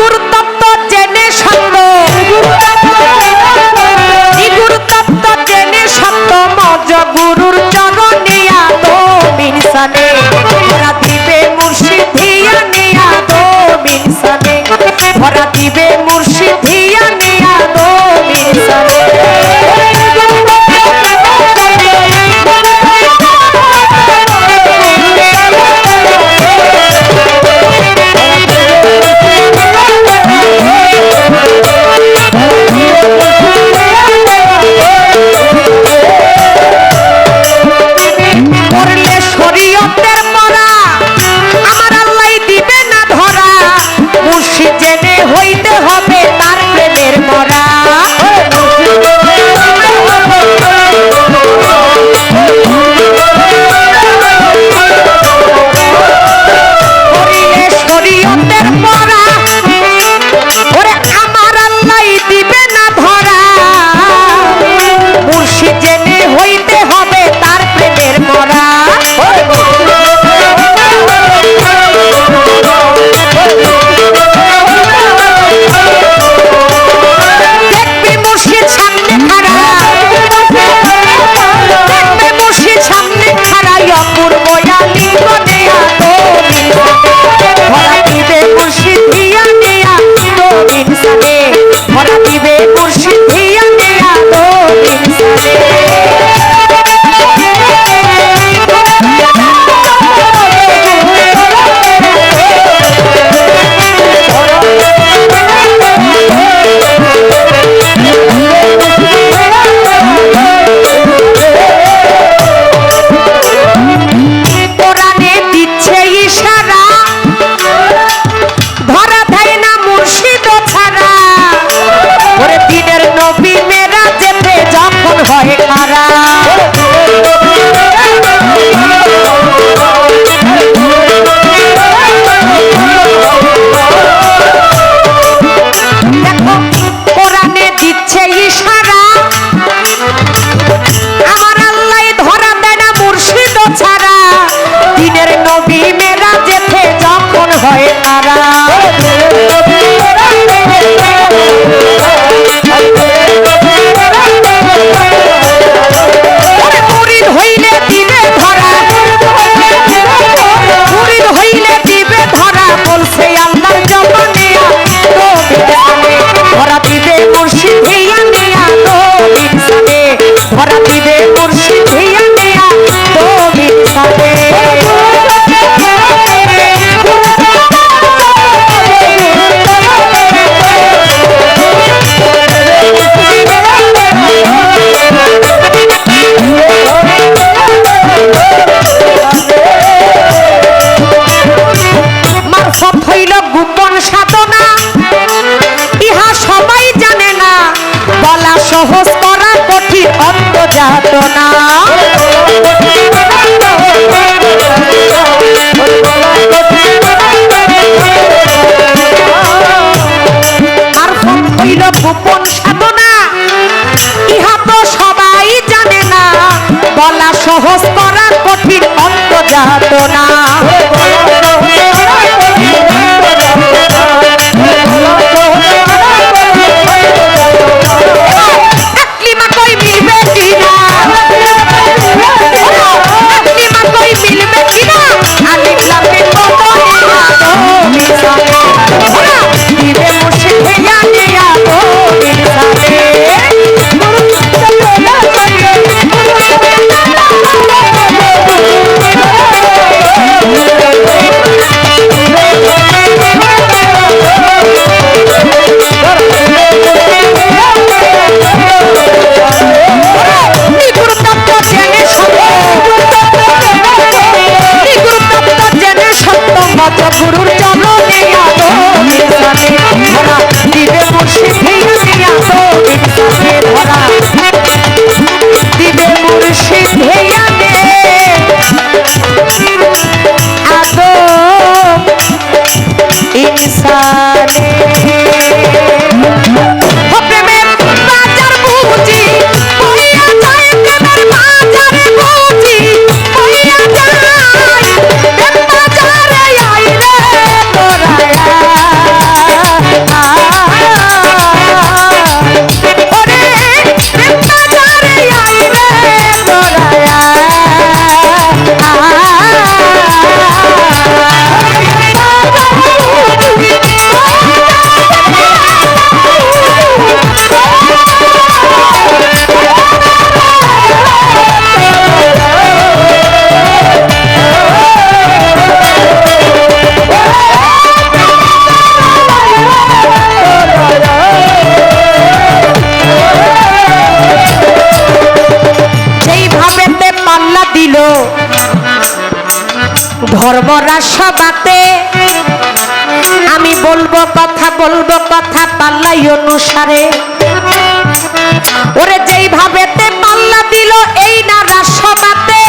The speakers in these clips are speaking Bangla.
দ্বিগুণ তত্ত্ব জেনে সত্য। দ্বিগুণ তত্ত্ব জেনে সত্য তো বিনসানে ভরা দিবে মুর্শিদিয়া নিয়া তো বিনসানে ভরা দিবে মুর্শিদিয়া ছিল। ধর্মরা সবাতে আমি বলব কথা বলব কথা পাল্লাই অনুসারে। ওরে যেইভাবে পাল্লা দিল, এই না রাসবাতে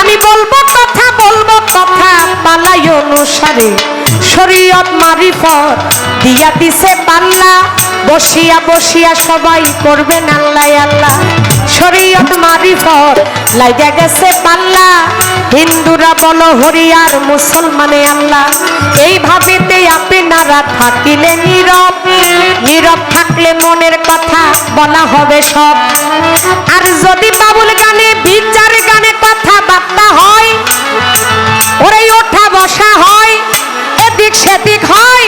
আমি বলব কথা বলব কথা পাল্লাই অনুসারে। শরীয়ত মারিফত দিয়া দিছে পাল্লা। বসিয়া বসিয়া সবাই করবেন আল্লাহ আল্লাহ। শরীয়ত মারিফত লাইগা গেছে পাল্লা। হিন্দুরা বলো হরিয়ার, মুসলমানে আল্লাহ। আপনারা থাকিলে নীরব। নীরব থাকলে মনের কথা বলা হবে সব। আর যদি বাবুল গানে, বিচার গানে হয় ওরে ওঠা বসা হয়, এদিক সেদিক হয়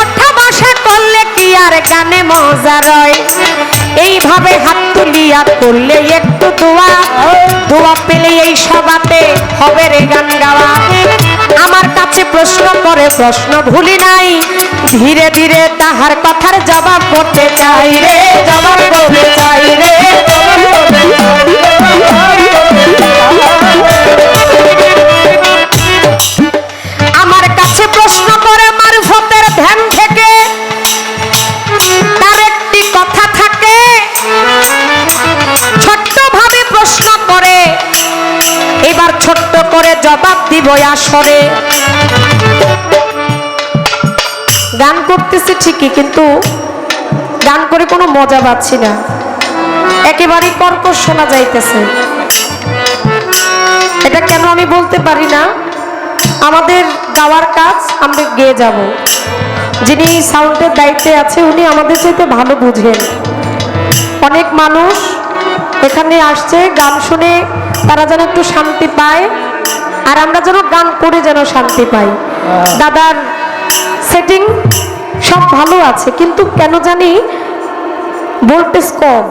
ওঠা বসা করলে কি আর গানে মজা রয়? এইভাবে হাত তুলিয়া করলে একটু দোয়া। সভাতে হবে রে গান গাওয়া। আমার কাছে প্রশ্ন করে প্রশ্ন ভুলি নাই। ধীরে ধীরে তাহার কথার জবাব করতে চাই রে, জবাব করতে চাই রে। জবাব দিব আসরে। গান করতেছি ঠিকই, কিন্তু গান করে কোনো মজা পাচ্ছি না। একেবারেই কর্কশ শোনা যাইতেছে। এটা কেন আমি বলতে পারি না? আমাদের গাওয়ার কাজ, আমরা গেয়ে যাব। যিনি সাউন্ডের দায়িত্বে আছে, উনি আমাদের চাইতে ভালো বুঝেন। অনেক মানুষ এখানে আসছে, গান শুনে তারা যেন একটু শান্তি পায়। আর আমরা যেন গান করে যেন শান্তি পাই। দাদার সেটিং সব ভালো আছে, কিন্তু কেন জানি ভোল্টেজ কম।